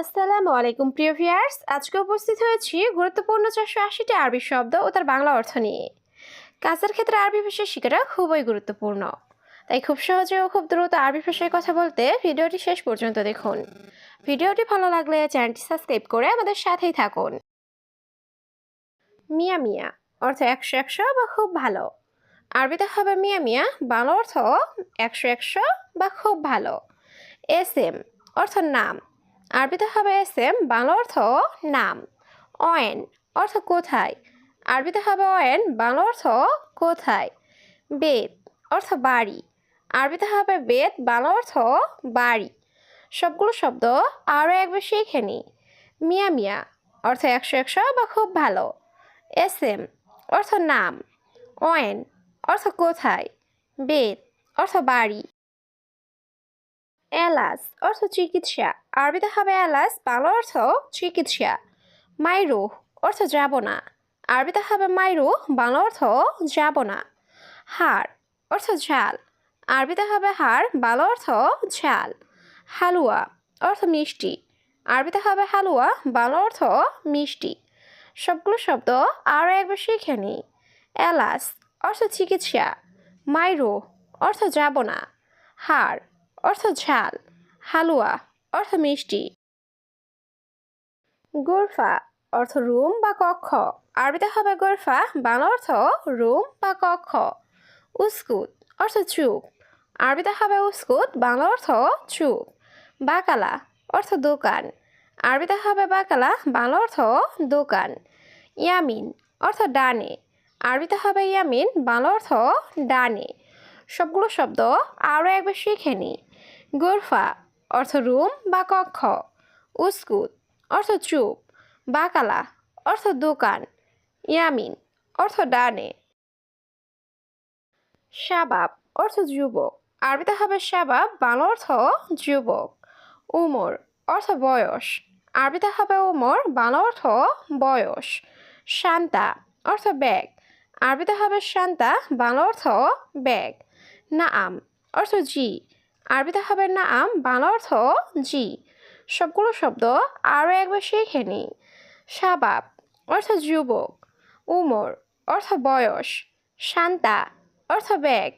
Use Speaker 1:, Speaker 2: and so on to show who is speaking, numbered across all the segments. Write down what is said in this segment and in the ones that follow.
Speaker 1: আসসালামু আলাইকুম, প্রিয় ভিয়ার্স আজকে উপস্থিত হয়েছি গুরুত্বপূর্ণ চারশো আশিটি আরবি শব্দ ও তার বাংলা অর্থ নিয়ে। কাজের ক্ষেত্রে আরবি ভাষা শেখাটা খুবই গুরুত্বপূর্ণ। তাই খুব সহজে ও খুব দ্রুত আরবি ভাষায় কথা বলতে ভিডিওটি শেষ পর্যন্ত দেখুন। ভিডিওটি ভালো লাগলে চ্যানেলটি সাবস্ক্রাইব করে আমাদের সাথেই থাকুন। মিয়া মিয়া, অর্থ একশো একশো বা খুব ভালো। আরবিতে হবে মিয়া মিয়া, বাংলা অর্থ একশো একশো বা খুব ভালো। এস এম, অর্থ নাম। আরবিতে হবে এস এম বাংলা অর্থ নাম। অয়েন অর্থ কোথায়? আরবিতে হবে অয়েন, বাংলা অর্থ কোথায়? বেদ অর্থ বাড়ি। আরবিতে হবে বেদ বাংলা অর্থ বাড়ি। সবগুলো শব্দ আরও একবার শিখে নিই মিয়া মিয়া অর্থ একশো একশো বা খুব ভালো। এস এম অর্থ নাম। অয়েন অর্থ কোথায়? বেদ অর্থ বাড়ি। এলাস অর্থ চিকিৎসা। আরবিতে হবে এলাস বাংলা অর্থ চিকিৎসা। মাইরু অর্থ যাব না আরবিতে হবে মাইরু বাংলা অর্থ যাব না হাড়, অর্থ ঝাল। আরবিতে হবে হাড়, বাংলা অর্থ ঝাল। হালুয়া, অর্থ মিষ্টি। আরবিতে হবে হালুয়া, বাংলা অর্থ মিষ্টি। সবগুলো শব্দ আরও একবার শিখে নিই এলাস অর্থ চিকিৎসা। মাইরু অর্থ যাব না হাড় অর্থ ঝাল, হালুয়া, অর্থ মিষ্টি। গোরফা, অর্থ রুম বা কক্ষ। আরবিতে হবে গোরফা, বাংলা অর্থ রুম বা কক্ষ। উস্কুত, অর্থ চুপ। আরবিতে হবে উস্কুত, বাংলা অর্থ চুপ। বাকালা, অর্থ দোকান। আরবিতে হবে বাকালা, বাংলা অর্থ দোকান। ইয়ামিন, অর্থ ডানে। আরবিতে হবে ইয়ামিন, বাংলা অর্থ ডানে। সবগুলো শব্দ আরও একবার শিখে নিই গোরফা, অর্থ রুম বা কক্ষ। উস্কুত, অর্থ চুপ। বাকালা, অর্থ দোকান। ইয়ামিন, অর্থ ডানে। শাবাব, অর্থ যুবক। আরবিতে হবে শাবাব, বাংলা অর্থ যুবক। উমর, অর্থ বয়স। আরবিতে হবে উমর, বাংলা অর্থ বয়স। শান্তা, অর্থ ব্যাগ। আরবিতে হবে শান্তা, বাংলা অর্থ ব্যাগ। নাম অর্থ জি। আরবিতে হবে নাআম বাংলা অর্থ জি। সবগুলো শব্দ আরও একবার শিখে নিই শাবাব, অর্থ যুবক। উমর, অর্থ বয়স। শান্তা, অর্থ ব্যাগ।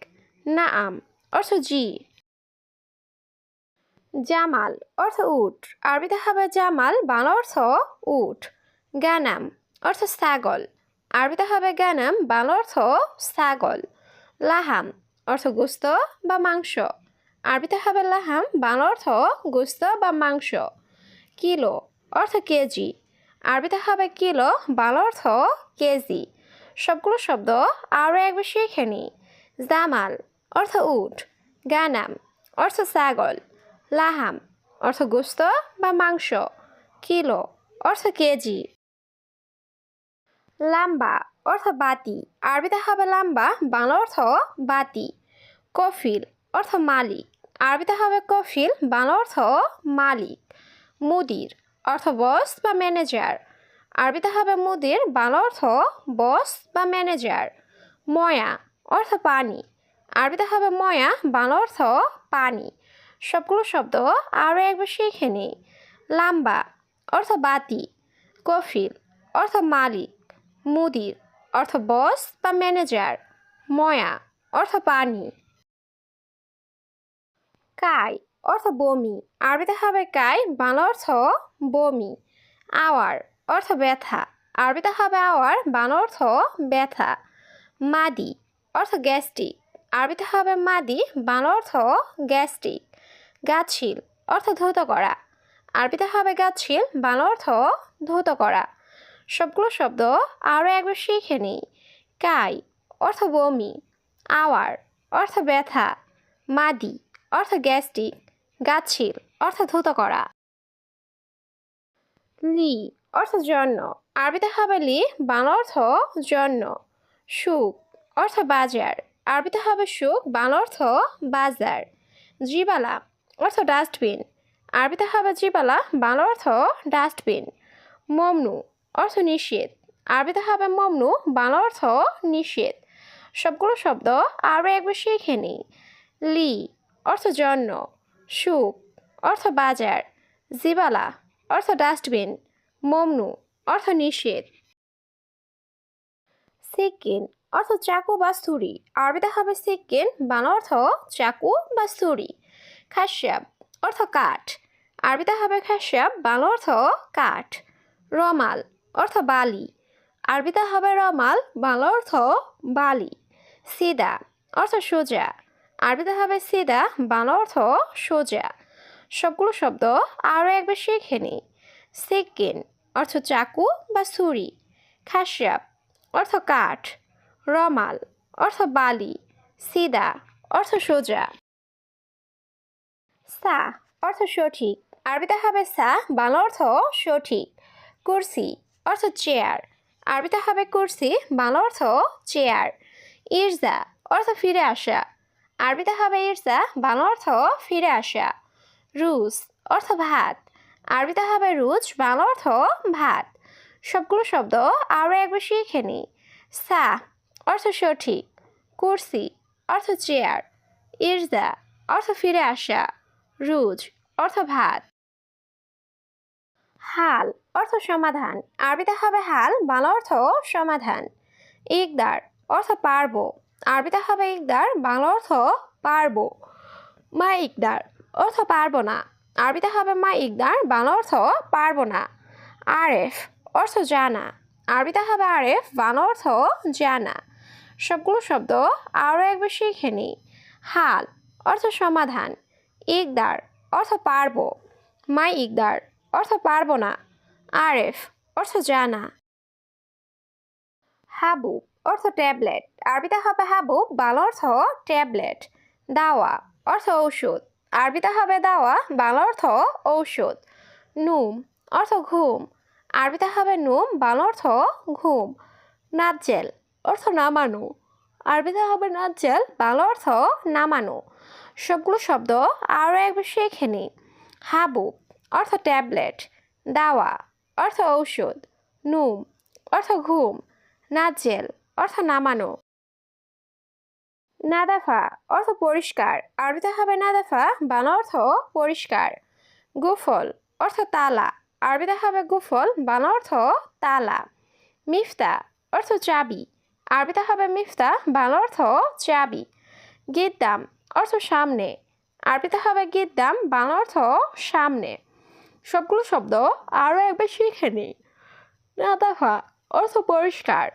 Speaker 1: নাআম, অর্থ জি। জামাল, অর্থ উট। আরবিতে হবে জামাল, বাংলা অর্থ উট। গানাম, অর্থ ছাগল। আরবিতে হবে গানাম, বাংলা অর্থ ছাগল। লাহাম, অর্থ গোস্ত বা মাংস। আরবিতে হবে লাহাম, বাংলা অর্থ গোস্ত বা মাংস। কিলো, অর্থ কেজি। আরবিতে হবে কিলো, বাংলা অর্থ কেজি। সবগুলো শব্দ আরও একবার শিখে নিই জামাল, অর্থ উট। গানাম, অর্থ ছাগল। লাহাম, অর্থ গোস্ত বা মাংস। কিলো, অর্থ কেজি। লাম্বা, অর্থ বাতি। আরবিতে হবে লাম্বা, বাংলা অর্থ বাতি। কফিল, অর্থ মালিক। আরবিতে হবে কফিল, বাংলা অর্থ মালিক, মুদির, অর্থ বস বা ম্যানেজার। আরবিতে হবে মুদির, বাংলা অর্থ বস বা ম্যানেজার। ময়া, অর্থ পানি। আরবিতে হবে ময়া, বাংলা অর্থ পানি। সবগুলো শব্দ আরও একবার শিখে নিই। লাম্বা, অর্থ বাতি। কফিল, অর্থ মালিক। মুদির, অর্থ বস বা ম্যানেজার। ময়া, অর্থ পানি। কাই অর্থ বমি। আরবিতে হবে কাই, বাংলা অর্থ বমি। আওয়ার অর্থ ব্যথা। আরবিতে হবে আওয়ার, বাংলা অর্থ ব্যথা। মাদি অর্থ গ্যাস্ট্রিক। আরবিতে হবে মাদি, বাংলা অর্থ গ্যাস্ট্রিক। গাছিল অর্থ ধৌত করা। আরবিতে হবে গাছিল বাংলা অর্থ ধৌত করা। সবগুলো শব্দ আরও একবার শিখে নিই। কাই অর্থ বমি। আওয়ার অর্থ ব্যথা। মাদি অর্থ গ্যাস্ট্রিক গাছিল অর্থ ধৌত করা। লি, অর্থ জন্য। আরবিতে হবে লি, বাংলা অর্থ জন্য। সুখ, অর্থ বাজার। আরবিতে হবে সুখ, বাংলা অর্থ বাজার। জিবালা, অর্থ ডাস্টবিন। আরবিতে হবে জিবালা, বাংলা অর্থ ডাস্টবিন। মমনু, অর্থ নিষেধ। আরবিতে হবে মমনু, বাংলা অর্থ নিষেধ। সবগুলো শব্দ আরও একবার শিখে নিই লি অর্থ জন্য, সুখ, অর্থ বাজার, জিবালা, অর্থ ডাস্টবিন, মমনু, অর্থ নিষেধ। সিকিন অর্থ চাকু বা ছুরি। আরবিতে হবে সিকিন বাংলা অর্থ চাকু বা ছুরি। খাস্যাব, অর্থ কাঠ। আরবিতে হবে খাস্যাব, বাংলা অর্থ কাঠ। রমাল, অর্থ বালি। আরবিতে হবে রমাল, বাংলা অর্থ বালি। সিদা, অর্থ সোজা। আরবিতে হবে সিদা, বাংলা অর্থ সোজা। সবগুলো শব্দ আরও একবার শিখে নিই। সিকিন অর্থ চাকু বা ছুরি। খাস্যাব অর্থ কাঠ। রমাল অর্থ বালি। সিদা অর্থ সোজা। সা অর্থ সঠিক। আরবিতে হবে সা, বাংলা অর্থ সঠিক। কুরসি অর্থ চেয়ার। আরবিতে হবে কুরসি, বাংলা অর্থ চেয়ার। ইরজা অর্থ ফিরে আসা। আরবিতে হবে ইরজা বাংলা অর্থ ফিরে আসা। রুস, অর্থ ভাত। আরবিতে হবে রুজ বাংলা অর্থ ভাত। সবগুলো শব্দ আরও একবার শিখে নিই। সা, অর্থ সঠিক। কুরসি, অর্থ চেয়ার। ইরজা, অর্থ ফিরে আসা। রুজ, অর্থ ভাত। হাল, অর্থ সমাধান। আরবিতে হবে হাল, বাংলা অর্থ সমাধান। ইকদার, অর্থ পারব। আরবিতে হবে ইকদার বাংলা অর্থ পারব, মা ইকদার, অর্থ পারব না। আরবিতে হবে মা ইকদার বাংলা অর্থ পারব না। আরেফ, অর্থ জানা। আরবিতে হবে আরেফ বাংলা অর্থ জানা। সবগুলো শব্দ আরও একবার শিখে নিই। হাল, অর্থ সমাধান। ইকদার, অর্থ পারব। মাই ইকদার, অর্থ পারব না। আরেফ, অর্থ জানা। হাবুব অর্থ ট্যাবলেট। আরবিতে হবে হাবুব বাংলা অর্থ ট্যাবলেট। দাওয়া, অর্থ ঔষধ। আরবিতে হবে দাওয়া, বাংলা অর্থ ঔষধ। নুম, অর্থ ঘুম। আরবিতে হবে নুম, বাংলা অর্থ ঘুম। নাজ্জেল, অর্থ নামানো। আরবিতে হবে নাজ্জেল, বাল অর্থ নামানো। সবগুলো শব্দ আরও একবার শিখে নিই হাবুব অর্থ ট্যাবলেট। দাওয়া, অর্থ ঔষধ। নুম, অর্থ ঘুম। নাজেল অর্থ নামানো। নাদাফা, অর্থ পরিষ্কার। আরবিতে হবে নাদাফা, বাংলা অর্থ পরিষ্কার। গুফল, অর্থ তালা। আরবিতে হবে গুফল, বাংলা অর্থ তালা। মিফতা, অর্থ চাবি। আরবিতে হবে মিফতা, বাংলা অর্থ চাবি। গিদ্দাম, অর্থ সামনে। আরবিতে হবে গিদ্দাম, বাংলা অর্থ সামনে। সবগুলো শব্দ আরও একবার শিখে নিই। নাদাফা, অর্থ পরিষ্কার।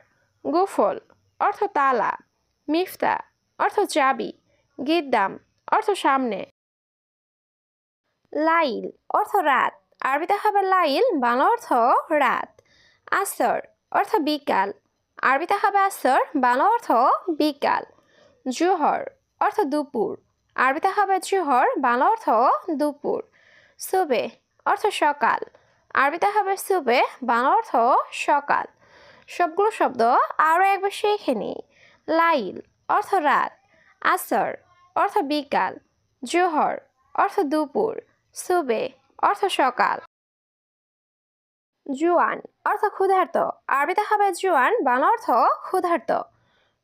Speaker 1: গুফল, অর্থ তালা, মিফতা, অর্থ চাবি, গিদ্দাম, অর্থ সামনে। লাইল, অর্থ রাত, আরবিতে হবে লাইল, বাংলা অর্থ রাত। আসর, অর্থ বিকাল, আরবিতে হবে আসর, বাংলা অর্থ বিকাল। জোহর, অর্থ দুপুর, আরবিতে হবে জোহর, বাংলা অর্থ দুপুর। সুবে অর্থ সকাল, আরবিতে হবে সুবে বাংলা অর্থ সকাল। সবগুলো শব্দ আরও একবার শিখে নিই। লাইল, অর্থ রাত। আসর, অর্থ বিকাল। জোহর, অর্থ দুপুর। সুবে, অর্থ সকাল। জুয়ান, অর্থ ক্ষুধার্ত। আরবিতে হবে জুয়ান, বাংলা অর্থ ক্ষুধার্ত।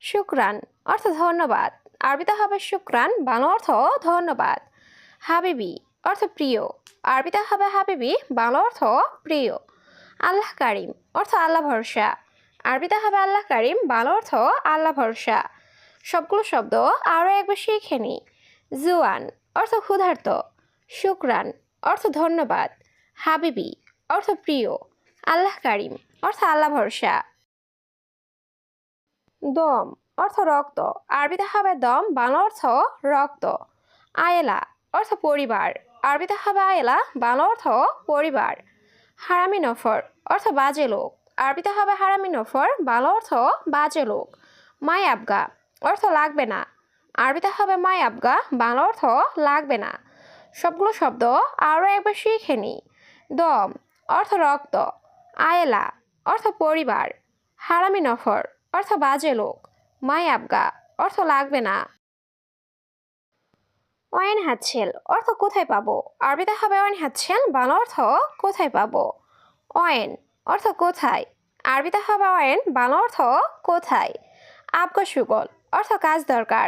Speaker 1: শুক্রান, অর্থ ধন্যবাদ। আরবিতে হবে শুক্রান, বাংলা অর্থ ধন্যবাদ। হাবিবি, অর্থ প্রিয়। আরবিতে হবে হাবিবি, বাংলা অর্থ প্রিয়। আল্লাহ কারিম, অর্থ আল্লাহ ভরসা। আরবিতে হবে আল্লাহ কারিম, বাংলা অর্থ আল্লাহ ভরসা। সবগুলো শব্দ আরও একবার শিখে নিই জুয়ান অর্থ ক্ষুধার্ত, শুক্রান অর্থ ধন্যবাদ, হাবিবি অর্থ প্রিয়, আল্লাহ কারিম অর্থ আল্লাহ ভরসা। দম অর্থ রক্ত, আরবিতে হবে দম, বাংলা অর্থ রক্ত। আয়েলা অর্থ পরিবার, আরবিতে হবে আয়েলা, বাংলা অর্থ পরিবার। হারামি নফর অর্থ বাজে লোক। আরবিতে হবে হারামি নফর, বাংলা অর্থ বাজে লোক। মাই আবগা, অর্থ লাগবে না। আরবিতে হবে মাই আবগা, বাংলা অর্থ লাগবে না। সবগুলো শব্দ আরও একবার শিখে নিই দম, অর্থ রক্ত। আয়েলা, অর্থ পরিবার। হারামি নফর, অর্থ বাজে লোক। মাই আবগা, অর্থ লাগবে না। ওয়াইন হাতছেল, অর্থ কোথায় পাবো? আরবিতে হবে ওয়াইন হাতছেল, বাংলা অর্থ কোথায় পাবো? ওয়েন অর্থ কোথায়? আরবিতে হবে ওয়েন বাংলা অর্থ কোথায়? আবগ সুগল, অর্থ কাজ দরকার।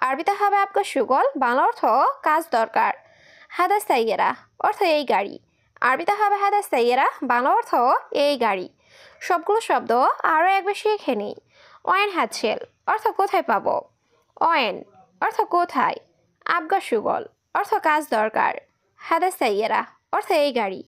Speaker 1: আরবিতে হবে আবগ সুগল, বাংলা অর্থ কাজ দরকার। হাদা সাইয়েরা অর্থ এই গাড়ি। আরবিতে হবে হাদা সাইয়েরা বাংলা অর্থ এই গাড়ি। সবগুলো শব্দ আরও একবার শিখে নিই। অয়েন হাতছেল অর্থ কোথায় পাবো? অয়েন, অর্থ কোথায়? আবগা সুগল, অর্থ কাজ দরকার। হাদা সাইয়েরা অর্থ এই গাড়ি।